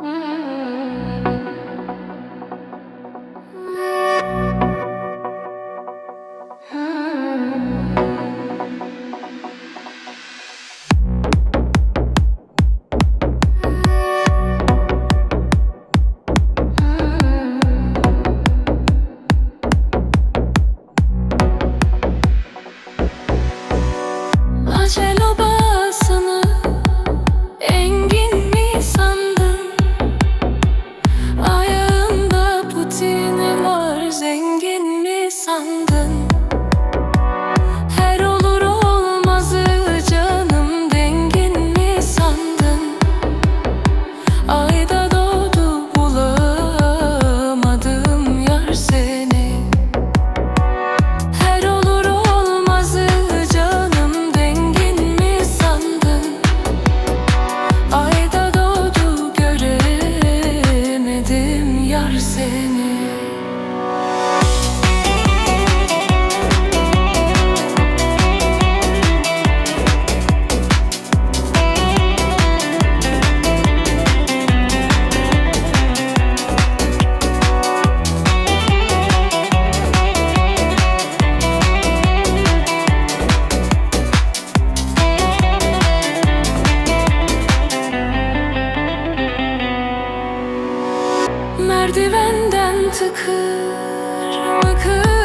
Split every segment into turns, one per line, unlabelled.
Mm-hmm. Merdivenden tıkır mıkır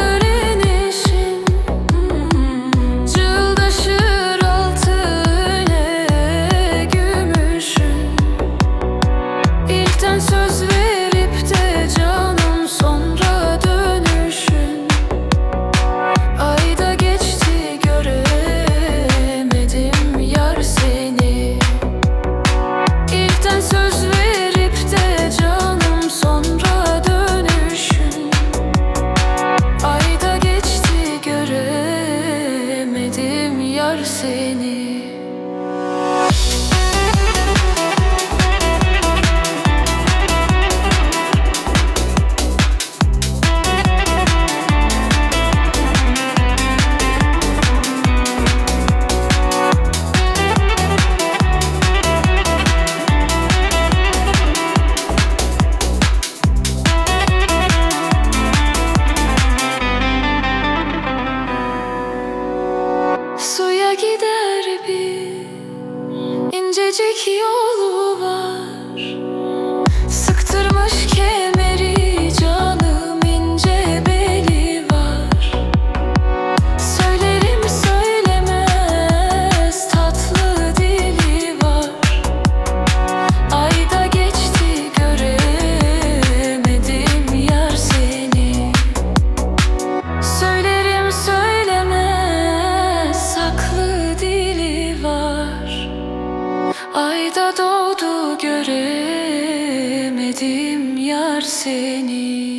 yar seni incecik yolu seni.